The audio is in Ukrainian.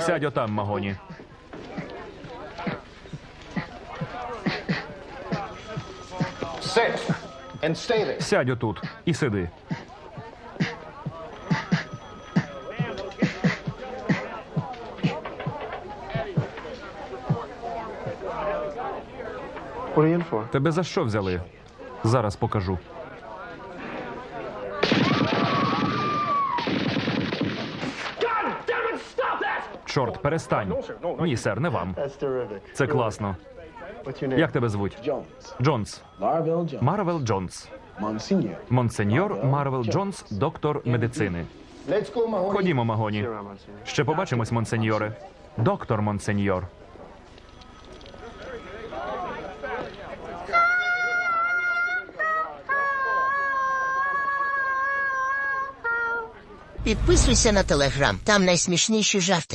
Сядь отам, Магоні. Сядь отут і сиди. Тебе за що взяли? Зараз покажу. Чорт, перестань. Ні, сер, не вам. Це класно. Як тебе звуть? Джонс. Марвел Джонс. Монсеньор Марвел Джонс, доктор медицини. Ходімо, Магоні. Ще побачимось, монсеньоре. Доктор Монсеньор. Підписуйся на телеграм, там найсмішніші жарти.